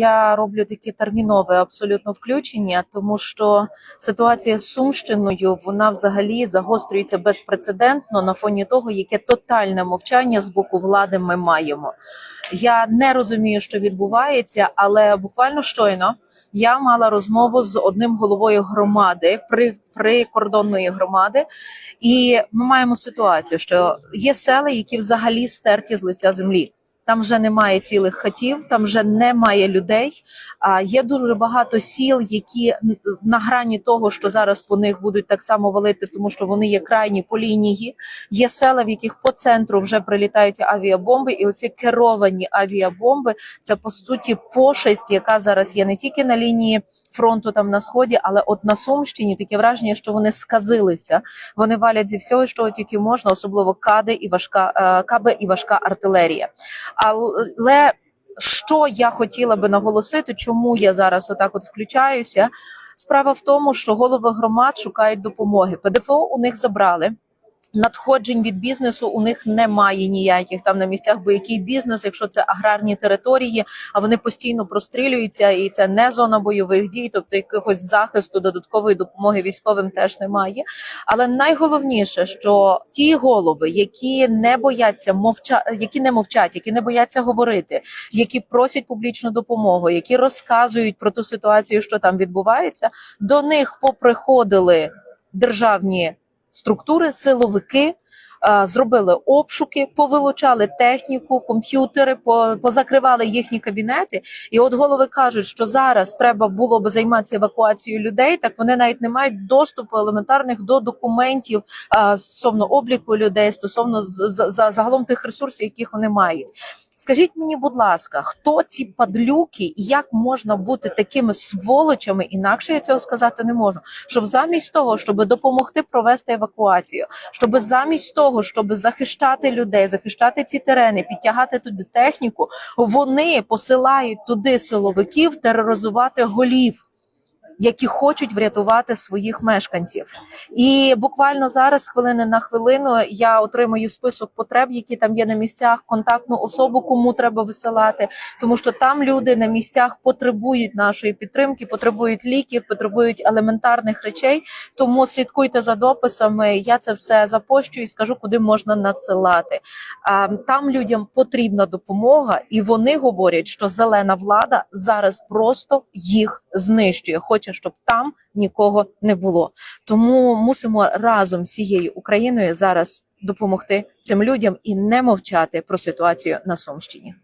Я роблю таке термінове абсолютно включення, тому що ситуація з Сумщиною вона взагалі загострюється безпрецедентно на фоні того, яке тотальне мовчання з боку влади ми маємо. Я не розумію, що відбувається, але буквально щойно я мала розмову з одним головою громади при прикордонної громади, і ми маємо ситуацію, що є села, які взагалі стерті з лиця землі. Там вже немає цілих хатів, там вже немає людей. А є дуже багато сіл, які на грані того, що зараз по них будуть так само валити, тому що вони є крайні по лінії. Є села, в яких по центру вже прилітають авіабомби, і оці керовані авіабомби це по суті пошесть, яка зараз є не тільки на лінії фронту там на сході, але от на Сумщині таке враження, що вони сказилися. Вони валять зі всього, що тільки можна, особливо кади і важка е, каби і важка артилерія. Але що я хотіла би наголосити, чому я зараз отак от включаюся? Справа в тому, що голови громад шукають допомоги. ПДФО у них забрали. Надходжень від бізнесу у них немає ніяких там на місцях, бо який бізнес, якщо це аграрні території, а вони постійно прострілюються, і це не зона бойових дій, тобто якогось захисту додаткової допомоги військовим теж немає. Але найголовніше, що ті голови, які не бояться мовча, які не мовчать, які не бояться говорити, які просять публічну допомогу, які розказують про ту ситуацію, що там відбувається, до них поприходили державні структури, силовики. е, Зробили обшуки, повилучали техніку, комп'ютери, позакривали їхні кабінети. І от голови кажуть, що зараз треба було би займатися евакуацією людей. Так вони навіть не мають доступу елементарних до документів е, стосовно обліку людей, стосовно загалом тих ресурсів, яких вони мають. Скажіть мені, будь ласка, хто ці падлюки і як можна бути такими сволочами? Інакше я цього сказати не можу. Щоб замість того, щоб допомогти провести евакуацію, щоб замість того, щоб захищати людей, захищати ці терени, підтягати туди техніку, вони посилають туди силовиків тероризувати голів. Які хочуть врятувати своїх мешканців, і буквально зараз, хвилини на хвилину, я отримую список потреб, які там є на місцях, контактну особу, кому треба висилати, тому що там люди на місцях потребують нашої підтримки, потребують ліків, потребують елементарних речей. Тому слідкуйте за дописами. Я це все запощу і скажу, куди можна надсилати. Там людям потрібна допомога, і вони говорять, що зелена влада зараз просто їх знищує. Хоче, щоб там нікого не було. Тому мусимо разом всією Україною зараз допомогти цим людям і не мовчати про ситуацію на Сумщині.